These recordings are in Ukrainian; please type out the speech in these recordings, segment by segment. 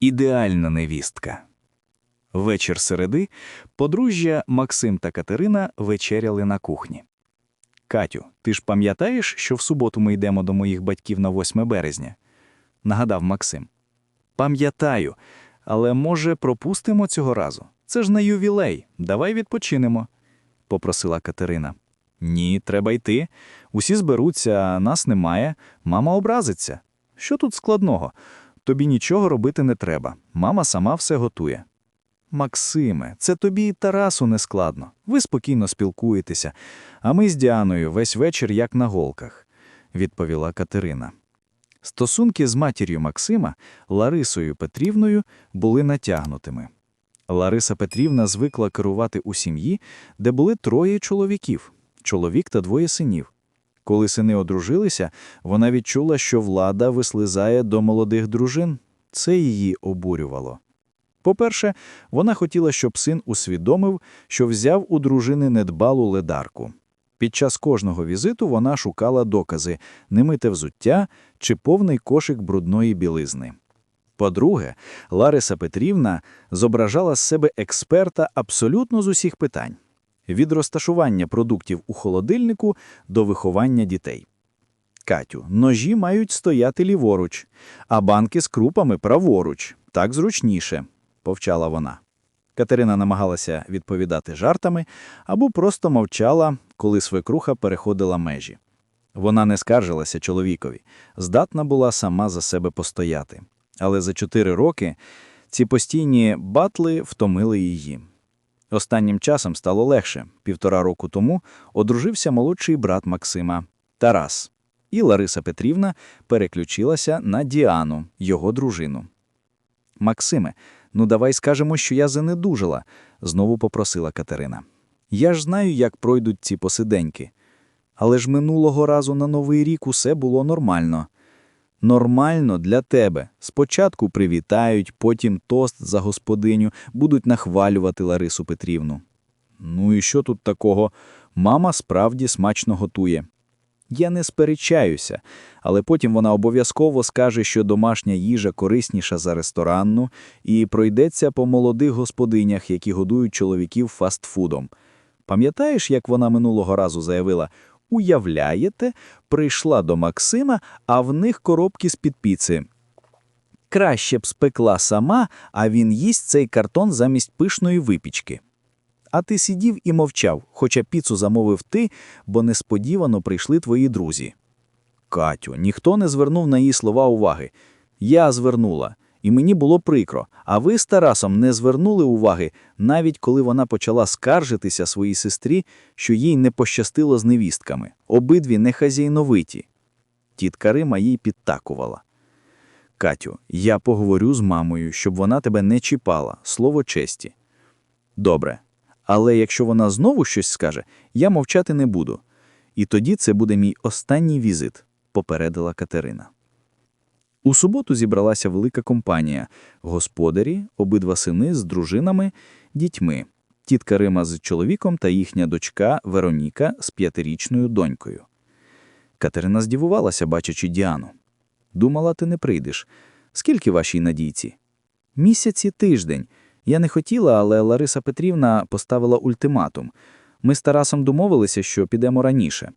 Ідеальна невістка. Вечір середи подружжя Максим та Катерина вечеряли на кухні. Катю, ти ж пам'ятаєш, що в суботу ми йдемо до моїх батьків на 8 березня? нагадав Максим. Пам'ятаю, але може пропустимо цього разу? Це ж на ювілей. Давай відпочинемо, попросила Катерина. Ні, треба йти. Усі зберуться, нас немає. Мама образиться. Що тут складного? Тобі нічого робити не треба. Мама сама все готує. Максиме, це тобі і Тарасу не складно. Ви спокійно спілкуєтеся, а ми з Діаною весь вечір як на голках, відповіла Катерина. Стосунки з матір'ю Максима, Ларисою Петрівною, були натягнутими. Лариса Петрівна звикла керувати у сім'ї, де були троє чоловіків чоловік та двоє синів. Коли сини одружилися, вона відчула, що влада вислизає до молодих дружин. Це її обурювало. По-перше, вона хотіла, щоб син усвідомив, що взяв у дружини недбалу ледарку. Під час кожного візиту вона шукала докази немите взуття чи повний кошик брудної білизни. По-друге, Лариса Петрівна зображала з себе експерта абсолютно з усіх питань від розташування продуктів у холодильнику до виховання дітей. Катю, ножі мають стояти ліворуч, а банки з крупами праворуч, так зручніше, повчала вона. Катерина намагалася відповідати жартами або просто мовчала, коли свекруха переходила межі. Вона не скаржилася чоловікові, здатна була сама за себе постояти. Але за чотири роки ці постійні батли втомили її. Останнім часом стало легше. Півтора року тому одружився молодший брат Максима Тарас, і Лариса Петрівна переключилася на Діану, його дружину. Максиме, ну давай скажемо, що я занедужила, знову попросила Катерина. Я ж знаю, як пройдуть ці посиденьки. Але ж минулого разу на Новий рік усе було нормально. Нормально для тебе. Спочатку привітають, потім тост за господиню, будуть нахвалювати Ларису Петрівну. Ну і що тут такого? Мама справді смачно готує. Я не сперечаюся, але потім вона обов'язково скаже, що домашня їжа корисніша за ресторанну, і пройдеться по молодих господинях, які годують чоловіків фастфудом. Пам'ятаєш, як вона минулого разу заявила, Уявляєте, прийшла до Максима, а в них коробки з-під піци. Краще б спекла сама, а він їсть цей картон замість пишної випічки. А ти сидів і мовчав, хоча піцу замовив ти, бо несподівано прийшли твої друзі. Катю, ніхто не звернув на її слова уваги. Я звернула і мені було прикро. А ви з Тарасом не звернули уваги, навіть коли вона почала скаржитися своїй сестрі, що їй не пощастило з невістками, обидві не хазяйновиті. Тітка Рима їй підтакувала. Катю, я поговорю з мамою, щоб вона тебе не чіпала, слово честі. Добре. Але якщо вона знову щось скаже, я мовчати не буду. І тоді це буде мій останній візит, попередила Катерина. У суботу зібралася велика компанія господарі, обидва сини з дружинами, дітьми, тітка Рима з чоловіком та їхня дочка Вероніка з п'ятирічною донькою. Катерина здивувалася, бачачи Діану. Думала, ти не прийдеш. Скільки вашій надійці? Місяці тиждень. Я не хотіла, але Лариса Петрівна поставила ультиматум. Ми з Тарасом домовилися, що підемо раніше.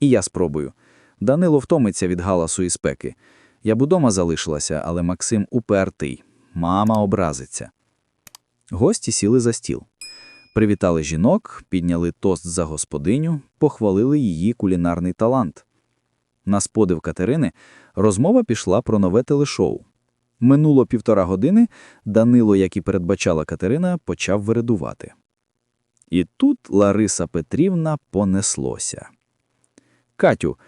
І я спробую. Данило втомиться від галасу і спеки. Я б удома залишилася, але Максим упертий. Мама образиться. Гості сіли за стіл. Привітали жінок, підняли тост за господиню, похвалили її кулінарний талант. На сподив Катерини розмова пішла про нове телешоу. Минуло півтора години, Данило, як і передбачала Катерина, почав виредувати. І тут Лариса Петрівна понеслося. Катю,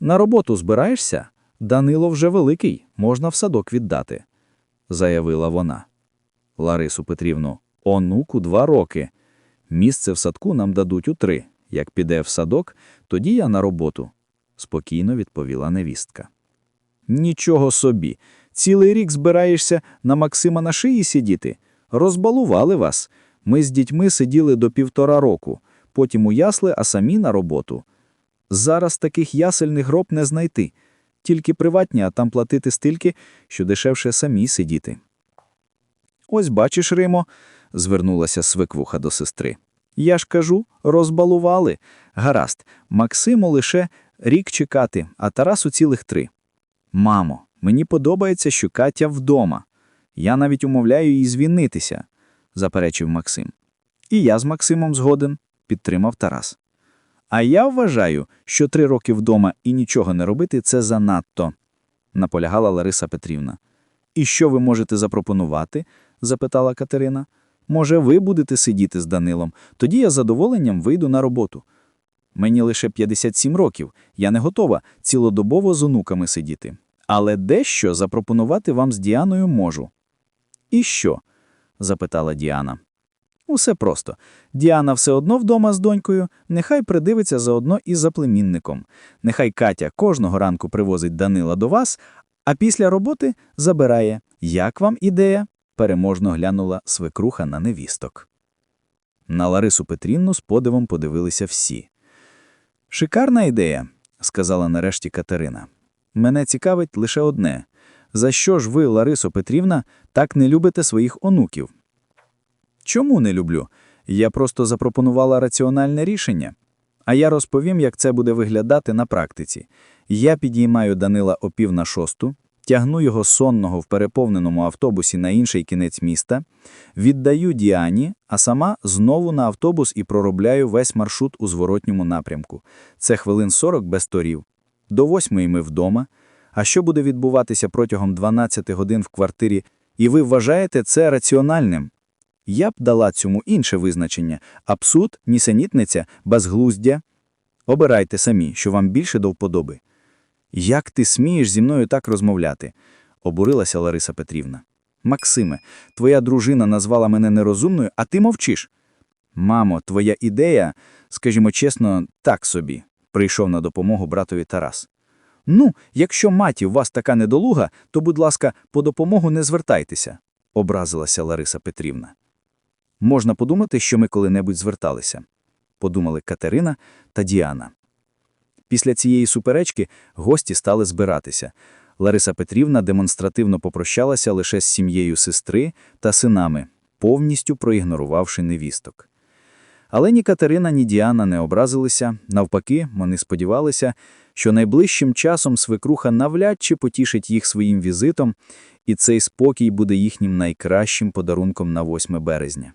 на роботу збираєшся? Данило вже великий, можна в садок віддати, заявила вона. Ларису Петрівну, онуку два роки. Місце в садку нам дадуть у три. Як піде в садок, тоді я на роботу, спокійно відповіла невістка. Нічого собі, цілий рік збираєшся на Максима на шиї сидіти. Розбалували вас. Ми з дітьми сиділи до півтора року, потім у ясли, а самі на роботу. Зараз таких ясельних гроб не знайти. Тільки приватні, а там платити стільки, що дешевше самі сидіти. Ось бачиш, Римо, звернулася свеквуха до сестри. Я ж кажу, розбалували. Гаразд, Максиму лише рік чекати, а Тарасу цілих три. Мамо, мені подобається, що Катя вдома. Я навіть умовляю її звільнитися, заперечив Максим. І я з Максимом згоден, підтримав Тарас. А я вважаю, що три роки вдома і нічого не робити це занадто, наполягала Лариса Петрівна. І що ви можете запропонувати? запитала Катерина. Може, ви будете сидіти з Данилом, тоді я з задоволенням вийду на роботу. Мені лише 57 років, я не готова цілодобово з онуками сидіти. Але дещо запропонувати вам з Діаною можу. І що? запитала Діана. Усе просто. Діана все одно вдома з донькою, нехай придивиться заодно із заплемінником. Нехай Катя кожного ранку привозить Данила до вас, а після роботи забирає. Як вам ідея? переможно глянула свекруха на невісток. На Ларису Петрівну з подивом подивилися всі. Шикарна ідея, сказала нарешті Катерина. Мене цікавить лише одне. За що ж ви, Ларисо Петрівна, так не любите своїх онуків? Чому не люблю? Я просто запропонувала раціональне рішення. А я розповім, як це буде виглядати на практиці. Я підіймаю Данила о пів на шосту, тягну його сонного в переповненому автобусі на інший кінець міста, віддаю Діані, а сама знову на автобус і проробляю весь маршрут у зворотньому напрямку. Це хвилин 40 без торів. До восьмої ми вдома. А що буде відбуватися протягом 12 годин в квартирі, і ви вважаєте це раціональним? Я б дала цьому інше визначення – абсурд, нісенітниця, безглуздя. Обирайте самі, що вам більше до вподоби. Як ти смієш зі мною так розмовляти? обурилася Лариса Петрівна. Максиме, твоя дружина назвала мене нерозумною, а ти мовчиш. Мамо, твоя ідея, скажімо чесно, так собі, прийшов на допомогу братові Тарас. Ну, якщо маті у вас така недолуга, то, будь ласка, по допомогу не звертайтеся, образилася Лариса Петрівна. Можна подумати, що ми коли-небудь зверталися, подумали Катерина та Діана. Після цієї суперечки гості стали збиратися. Лариса Петрівна демонстративно попрощалася лише з сім'єю сестри та синами, повністю проігнорувавши невісток. Але ні Катерина, ні Діана не образилися, навпаки, вони сподівалися, що найближчим часом свекруха навряд чи потішить їх своїм візитом, і цей спокій буде їхнім найкращим подарунком на 8 березня.